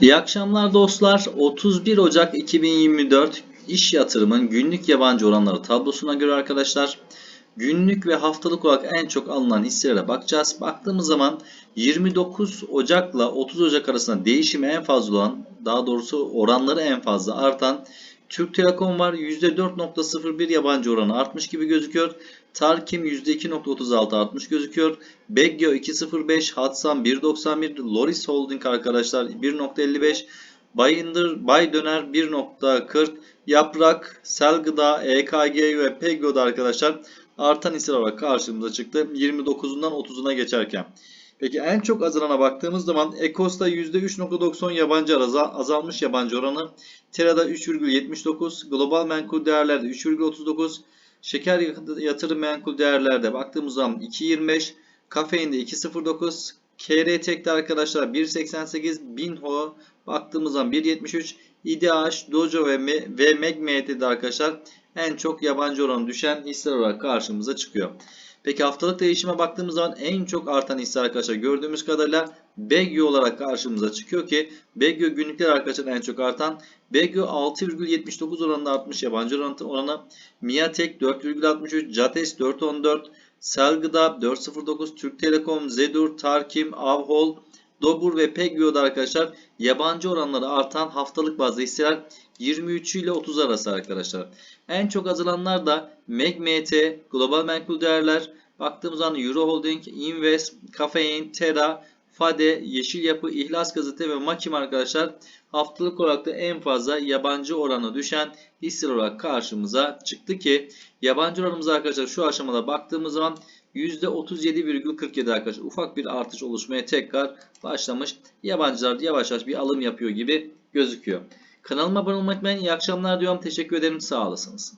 İyi akşamlar dostlar. 31 Ocak 2024 iş yatırımın günlük yabancı oranları tablosuna göre arkadaşlar günlük ve haftalık olarak en çok alınan hisselere bakacağız. Baktığımız zaman 29 Ocak'la 30 Ocak arasında değişimi en fazla olan, daha doğrusu oranları en fazla artan Türk Telekom var. %4.01 yabancı oranı artmış gibi gözüküyor. Tarkim %2.36 artmış gözüküyor. Beggio 2.05, Hatsan 1.91, Loris Holding arkadaşlar 1.55, Bayındır, Bay Döner 1.40, Yaprak, Selgıda, EKG ve Peggo'da arkadaşlar artan hisseler olarak karşımıza çıktı. 29'undan 30'una geçerken. Peki en çok azalana baktığımız zaman Ekos'ta %3.90 yabancı araza azalmış yabancı oranı. Tera'da 3,79, global menkul değerlerde 3,39, şeker yatırım menkul değerlerde baktığımız zaman 2.25, kafeinde 2.09, KR Tek'te arkadaşlar 1.88, Binho baktığımız zaman 1.73, İDH, Dojo ve, ve MEGMET'de arkadaşlar en çok yabancı oranı düşen hisseler olarak karşımıza çıkıyor. Peki haftalık değişime baktığımız zaman en çok artan hisse arkadaşlar gördüğümüz kadarıyla Begyo olarak karşımıza çıkıyor ki Begyo günlükler arkadaşlar en çok artan. Begyo 6,79 oranında artmış yabancı oranı. Miatek 4,63, Cates 4,14, Selgıda 4,09, Türk Telekom, Zedur, Tarkim, Avhol, Dobur ve Pegyo'da arkadaşlar yabancı oranları artan haftalık bazlı hisseler 23 ile 30 arası arkadaşlar. En çok azalanlar da MEGMT, Global Menkul Değerler, baktığımız zaman Euro Holding, Invest, Kafein, Terra, Fade, Yeşil Yapı, İhlas Gazete ve Makim arkadaşlar haftalık olarak da en fazla yabancı oranı düşen hisseler olarak karşımıza çıktı ki yabancı oranımız arkadaşlar şu aşamada baktığımız zaman %37,47 arkadaşlar ufak bir artış oluşmaya tekrar başlamış. Yabancılar yavaş yavaş bir alım yapıyor gibi gözüküyor. Kanalıma abone olmayı unutmayın. İyi akşamlar diyorum. Teşekkür ederim. Sağ olasınız.